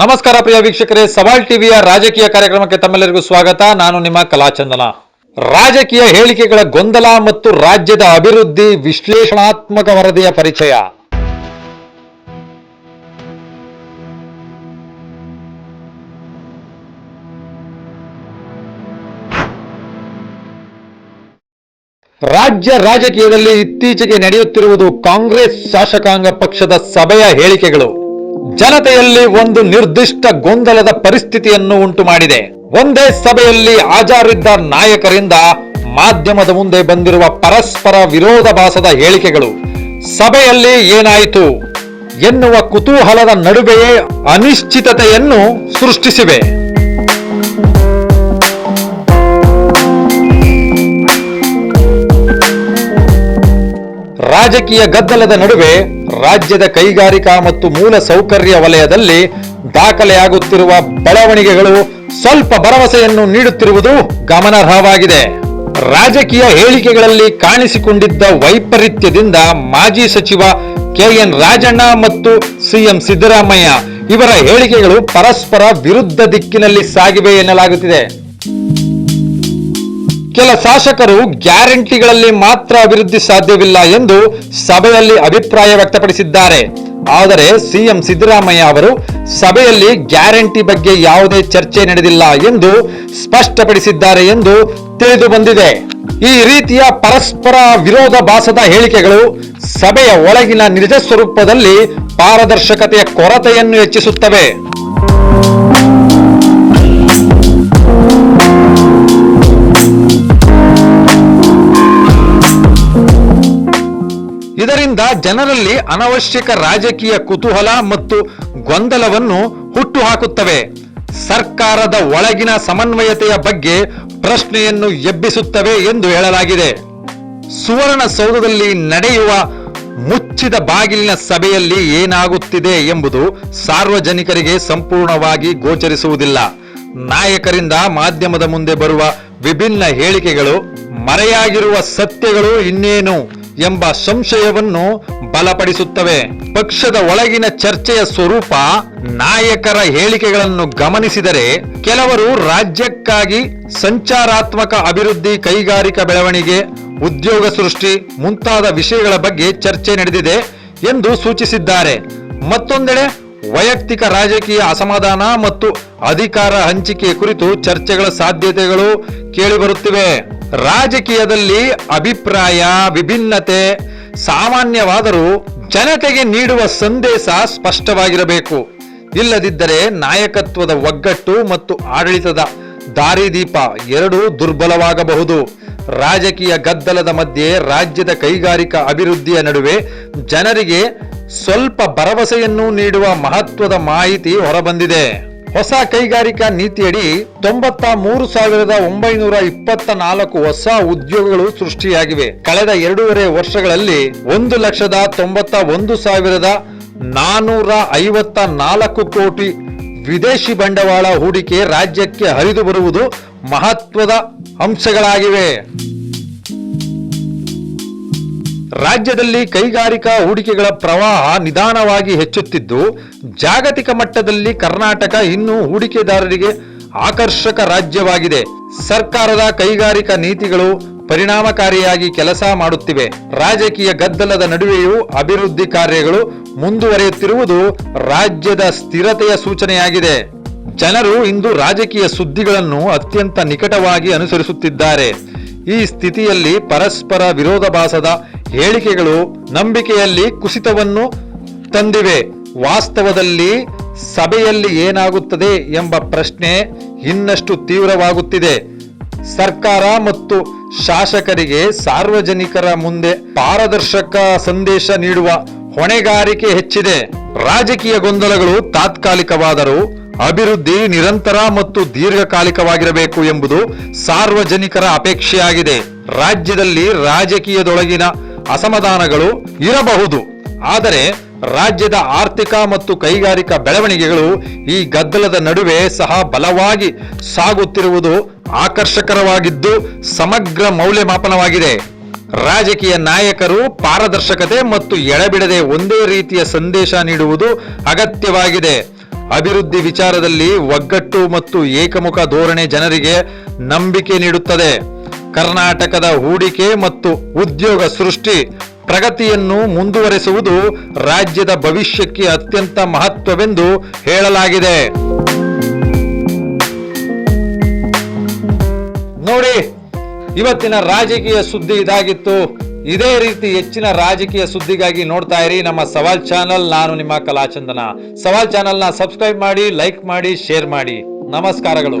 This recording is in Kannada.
ನಮಸ್ಕಾರ ಪ್ರಿಯ ವೀಕ್ಷಕರೇ, ಸವಾಲ್ ಟಿವಿಯ ರಾಜಕೀಯ ಕಾರ್ಯಕ್ರಮಕ್ಕೆ ತಮ್ಮೆಲ್ಲರಿಗೂ ಸ್ವಾಗತ. ನಾನು ನಿಮ್ಮ ಕಲಾಚಂದನ ರಾಜಕೀಯ ಹೇಳಿಕೆಗಳ ಗೊಂದಲ ಮತ್ತು ರಾಜ್ಯದ ಅಭಿವೃದ್ಧಿ ವಿಶ್ಲೇಷಣಾತ್ಮಕ ವರದಿಯ ಪರಿಚಯ. ರಾಜ್ಯ ರಾಜಕೀಯದಲ್ಲಿ ಇತ್ತೀಚೆಗೆ ನಡೆಯುತ್ತಿರುವುದು ಕಾಂಗ್ರೆಸ್ ಶಾಸಕಾಂಗ ಪಕ್ಷದ ಸಭೆಯ ಹೇಳಿಕೆಗಳು. ಜನತೆಯಲ್ಲಿ ಒಂದು ನಿರ್ದಿಷ್ಟ ಗೊಂದಲದ ಪರಿಸ್ಥಿತಿಯನ್ನು ಉಂಟು ಮಾಡಿದೆ ಒಂದೇ ಸಭೆಯಲ್ಲಿ ಹಾಜರಿದ್ದ ನಾಯಕರಿಂದ ಮಾಧ್ಯಮದ ಮುಂದೆ ಬಂದಿರುವ ಪರಸ್ಪರ ವಿರೋಧಾಭಾಸದ ಹೇಳಿಕೆಗಳು, ಸಭೆಯಲ್ಲಿ ಏನಾಯಿತು ಎನ್ನುವ ಕುತೂಹಲದ ನಡುವೆಯೇ ಅನಿಶ್ಚಿತತೆಯನ್ನು ಸೃಷ್ಟಿಸಿವೆ. ರಾಜಕೀಯ ಗದ್ದಲದ ನಡುವೆ ರಾಜ್ಯದ ಕೈಗಾರಿಕಾ ಮತ್ತು ಮೂಲ ಸೌಕರ್ಯ ವಲಯದಲ್ಲಿ ದಾಖಲೆಯಾಗುತ್ತಿರುವ ಬೆಳವಣಿಗೆಗಳು ಸ್ವಲ್ಪ ಭರವಸೆಯನ್ನು ನೀಡುತ್ತಿರುವುದು ಗಮನಾರ್ಹವಾಗಿದೆ. ರಾಜಕೀಯ ಹೇಳಿಕೆಗಳಲ್ಲಿ ಕಾಣಿಸಿಕೊಂಡಿದ್ದ ವೈಪರೀತ್ಯದಿಂದ ಮಾಜಿ ಸಚಿವ ಕೆಎನ್ ರಾಜಣ್ಣ ಮತ್ತು ಸಿಎಂ ಸಿದ್ದರಾಮಯ್ಯ ಇವರ ಹೇಳಿಕೆಗಳು ಪರಸ್ಪರ ವಿರುದ್ಧ ದಿಕ್ಕಿನಲ್ಲಿ ಸಾಗಿವೆ ಎನ್ನಲಾಗುತ್ತಿದೆ. ಕೆಲ ಶಾಸಕರು ಗ್ಯಾರಂಟಿಗಳಲ್ಲಿ ಮಾತ್ರ ಅಭಿವೃದ್ಧಿ ಸಾಧ್ಯವಿಲ್ಲ ಎಂದು ಸಭೆಯಲ್ಲಿ ಅಭಿಪ್ರಾಯ ವ್ಯಕ್ತಪಡಿಸಿದ್ದಾರೆ. ಆದರೆ ಸಿಎಂ ಸಿದ್ದರಾಮಯ್ಯ ಅವರು ಸಭೆಯಲ್ಲಿ ಗ್ಯಾರಂಟಿ ಬಗ್ಗೆ ಯಾವುದೇ ಚರ್ಚೆ ನಡೆದಿಲ್ಲ ಎಂದು ಸ್ಪಷ್ಟಪಡಿಸಿದ್ದಾರೆ ಎಂದು ತಿಳಿದು ಬಂದಿದೆ ಈ ರೀತಿಯ ಪರಸ್ಪರ ವಿರೋಧಾಭಾಸದ ಹೇಳಿಕೆಗಳು ಸಭೆಯ ಒಳಗಿನ ನಿಜ ಸ್ವರೂಪದಲ್ಲಿ ಪಾರದರ್ಶಕತೆಯ ಕೊರತೆಯನ್ನು ಹೆಚ್ಚಿಸುತ್ತವೆ. ಇದರಿಂದ ಜನರಲ್ಲಿ ಅನವಶ್ಯಕ ರಾಜಕೀಯ ಕುತೂಹಲ ಮತ್ತು ಗೊಂದಲವನ್ನು ಹುಟ್ಟುಹಾಕುತ್ತವೆ. ಸರ್ಕಾರದ ಒಳಗಿನ ಸಮನ್ವಯತೆಯ ಬಗ್ಗೆ ಪ್ರಶ್ನೆಯನ್ನು ಎಬ್ಬಿಸುತ್ತವೆ ಎಂದು ಹೇಳಲಾಗಿದೆ. ಸುವರ್ಣಸೌಧದಲ್ಲಿ ನಡೆಯುವ ಮುಚ್ಚಿದ ಬಾಗಿಲಿನ ಸಭೆಯಲ್ಲಿ ಏನಾಗುತ್ತಿದೆ ಎಂಬುದು ಸಾರ್ವಜನಿಕರಿಗೆ ಸಂಪೂರ್ಣವಾಗಿ ಗೋಚರಿಸುವುದಿಲ್ಲ. ನಾಯಕರಿಂದ ಮಾಧ್ಯಮದ ಮುಂದೆ ಬರುವ ವಿಭಿನ್ನ ಹೇಳಿಕೆಗಳು, ಮರೆಯಾಗಿರುವ ಸತ್ಯಗಳು ಇನ್ನೇನು? ಎಂಬ ಸಂಶಯವನ್ನು ಬಲಪಡಿಸುತ್ತವೆ. ಪಕ್ಷದ ಒಳಗಿನ ಚರ್ಚೆಯ ಸ್ವರೂಪ ನಾಯಕರ ಹೇಳಿಕೆಗಳನ್ನು ಗಮನಿಸಿದರೆ ಕೆಲವರು ರಾಜ್ಯಕ್ಕಾಗಿ ಸಂಚಾರಾತ್ಮಕ ಅಭಿವೃದ್ಧಿ ಕೈಗಾರಿಕಾ ಬೆಳವಣಿಗೆ, ಉದ್ಯೋಗ ಸೃಷ್ಟಿ ಮುಂತಾದ ವಿಷಯಗಳ ಬಗ್ಗೆ ಚರ್ಚೆ ನಡೆದಿದೆ ಎಂದು ಸೂಚಿಸಿದ್ದಾರೆ. ಮತ್ತೊಂದೆಡೆ ವೈಯಕ್ತಿಕ ರಾಜಕೀಯ ಅಸಮಾಧಾನ ಮತ್ತು ಅಧಿಕಾರ ಹಂಚಿಕೆ ಕುರಿತು ಚರ್ಚೆಗಳ ಸಾಧ್ಯತೆಗಳು ಕೇಳಿಬರುತ್ತಿವೆ. ರಾಜಕೀಯದಲ್ಲಿ ಅಭಿಪ್ರಾಯ, ವಿಭಿನ್ನತೆ ಸಾಮಾನ್ಯವಾದರೂ ಜನತೆಗೆ ನೀಡುವ ಸಂದೇಶ ಸ್ಪಷ್ಟವಾಗಿರಬೇಕು. ಇಲ್ಲದಿದ್ದರೆ ನಾಯಕತ್ವದ ಒಗ್ಗಟ್ಟು ಮತ್ತು ಆಡಳಿತದ ದಾರಿದೀಪ ಎರಡೂ ದುರ್ಬಲವಾಗಬಹುದು. ರಾಜಕೀಯ ಗದ್ದಲದ ಮಧ್ಯೆ ರಾಜ್ಯದ ಕೈಗಾರಿಕಾ ಅಭಿವೃದ್ಧಿಯ ನಡುವೆ ಜನರಿಗೆ ಸ್ವಲ್ಪ ಭರವಸೆಯನ್ನು ನೀಡುವ ಮಹತ್ವದ ಮಾಹಿತಿ ಹೊರಬಂದಿದೆ. ಹೊಸ ಕೈಗಾರಿಕಾ ನೀತಿಯಡಿ ತೊಂಬತ್ತ ಮೂರು ಸಾವಿರದ ಒಂಬೈನೂರ ಇಪ್ಪತ್ತ ನಾಲ್ಕು ಹೊಸ ಉದ್ಯೋಗಗಳು ಸೃಷ್ಟಿಯಾಗಿವೆ. ಕಳೆದ ಎರಡೂವರೆ ವರ್ಷಗಳಲ್ಲಿ ಒಂದು ಲಕ್ಷದ ತೊಂಬತ್ತ ಒಂದು ಸಾವಿರದ ನಾನೂರ ಐವತ್ತ ನಾಲ್ಕು ಕೋಟಿ ವಿದೇಶಿ ಬಂಡವಾಳ ಹೂಡಿಕೆ ರಾಜ್ಯಕ್ಕೆ ಹರಿದು ಬರುವುದು ಮಹತ್ವದ ಅಂಶಗಳಾಗಿವೆ. ರಾಜ್ಯದಲ್ಲಿ ಕೈಗಾರಿಕಾ ಹೂಡಿಕೆಗಳ ಪ್ರವಾಹ ನಿಧಾನವಾಗಿ ಹೆಚ್ಚುತ್ತಿದ್ದು, ಜಾಗತಿಕ ಮಟ್ಟದಲ್ಲಿ ಕರ್ನಾಟಕ ಇನ್ನೂ ಹೂಡಿಕೆದಾರರಿಗೆ ಆಕರ್ಷಕ ರಾಜ್ಯವಾಗಿದೆ. ಸರ್ಕಾರದ ಕೈಗಾರಿಕಾ ನೀತಿಗಳು ಪರಿಣಾಮಕಾರಿಯಾಗಿ ಕೆಲಸ ಮಾಡುತ್ತಿವೆ. ರಾಜಕೀಯ ಗದ್ದಲದ ನಡುವೆಯೂ ಅಭಿವೃದ್ಧಿ ಕಾರ್ಯಗಳು ಮುಂದುವರಿಯುತ್ತಿರುವುದು ರಾಜ್ಯದ ಸ್ಥಿರತೆಯ ಸೂಚನೆಯಾಗಿದೆ. ಜನರು ಇಂದು ರಾಜಕೀಯ ಸುದ್ದಿಗಳನ್ನು ಅತ್ಯಂತ ನಿಕಟವಾಗಿ ಅನುಸರಿಸುತ್ತಿದ್ದಾರೆ. ಈ ಸ್ಥಿತಿಯಲ್ಲಿ ಪರಸ್ಪರ ವಿರೋಧಾಭಾಸದ ಹೇಳಿಕೆಗಳು ನಂಬಿಕೆಯಲ್ಲಿ ಕುಸಿತವನ್ನು ತಂದಿವೆ. ವಾಸ್ತವದಲ್ಲಿ ಸಭೆಯಲ್ಲಿ ಏನಾಗುತ್ತದೆ ಎಂಬ ಪ್ರಶ್ನೆ ಇನ್ನಷ್ಟು ತೀವ್ರವಾಗುತ್ತಿದೆ. ಸರ್ಕಾರ ಮತ್ತು ಶಾಸಕರಿಗೆ ಸಾರ್ವಜನಿಕರ ಮುಂದೆ ಪಾರದರ್ಶಕ ಸಂದೇಶ ನೀಡುವ ಹೊಣೆಗಾರಿಕೆ ಹೆಚ್ಚಿದೆ. ರಾಜಕೀಯ ಗೊಂದಲಗಳು ತಾತ್ಕಾಲಿಕವಾದರೂ ಅಭಿವೃದ್ಧಿ ನಿರಂತರ ಮತ್ತು ದೀರ್ಘಕಾಲಿಕವಾಗಿರಬೇಕು ಎಂಬುದು ಸಾರ್ವಜನಿಕರ ಅಪೇಕ್ಷೆಯಾಗಿದೆ. ರಾಜ್ಯದಲ್ಲಿ ರಾಜಕೀಯದೊಳಗಿನ ಅಸಮಾಧಾನಗಳು ಇರಬಹುದು. ಆದರೆ ರಾಜ್ಯದ ಆರ್ಥಿಕ ಮತ್ತು ಕೈಗಾರಿಕಾ ಬೆಳವಣಿಗೆಗಳು ಈ ಗದ್ದಲದ ನಡುವೆ ಸಹ ಬಲವಾಗಿ ಸಾಗುತ್ತಿರುವುದು ಆಕರ್ಷಕರವಾಗಿದ್ದು ಸಮಗ್ರ ಮೌಲ್ಯಮಾಪನವಾಗಿದೆ. ರಾಜಕೀಯ ನಾಯಕರು ಪಾರದರ್ಶಕತೆ ಮತ್ತು ಎಳೆಬಿಡದೆ ಒಂದೇ ರೀತಿಯ ಸಂದೇಶ ನೀಡುವುದು ಅಗತ್ಯವಾಗಿದೆ. ಅಭಿವೃದ್ಧಿ ವಿಚಾರದಲ್ಲಿ ಒಗ್ಗಟ್ಟು ಮತ್ತು ಏಕಮುಖ ಧೋರಣೆ ಜನರಿಗೆ ನಂಬಿಕೆ ನೀಡುತ್ತದೆ. ಕರ್ನಾಟಕದ ಹೂಡಿಕೆ ಮತ್ತು ಉದ್ಯೋಗ ಸೃಷ್ಟಿ ಪ್ರಗತಿಯನ್ನು ಮುಂದುವರೆಸುವುದು ರಾಜ್ಯದ ಭವಿಷ್ಯಕ್ಕೆ ಅತ್ಯಂತ ಮಹತ್ವವೆಂದು ಹೇಳಲಾಗಿದೆ. ನೋಡಿ, ಇವತ್ತಿನ ರಾಜಕೀಯ ಸುದ್ದಿ ಇದಾಗಿತ್ತು. ಇದೇ ರೀತಿ ಹೆಚ್ಚಿನ ರಾಜಕೀಯ ಸುದ್ದಿಗಾಗಿ ನೋಡ್ತಾ ಇರಿ ನಮ್ಮ ಸವಾಲ್ ಚಾನಲ್. ನಾನು ನಿಮ್ಮ ಕಲಾಚಂದನ. ಸವಾಲ್ ಚಾನಲ್ನ ಸಬ್ಸ್ಕ್ರೈಬ್ ಮಾಡಿ, ಲೈಕ್ ಮಾಡಿ, ಶೇರ್ ಮಾಡಿ. ನಮಸ್ಕಾರಗಳು.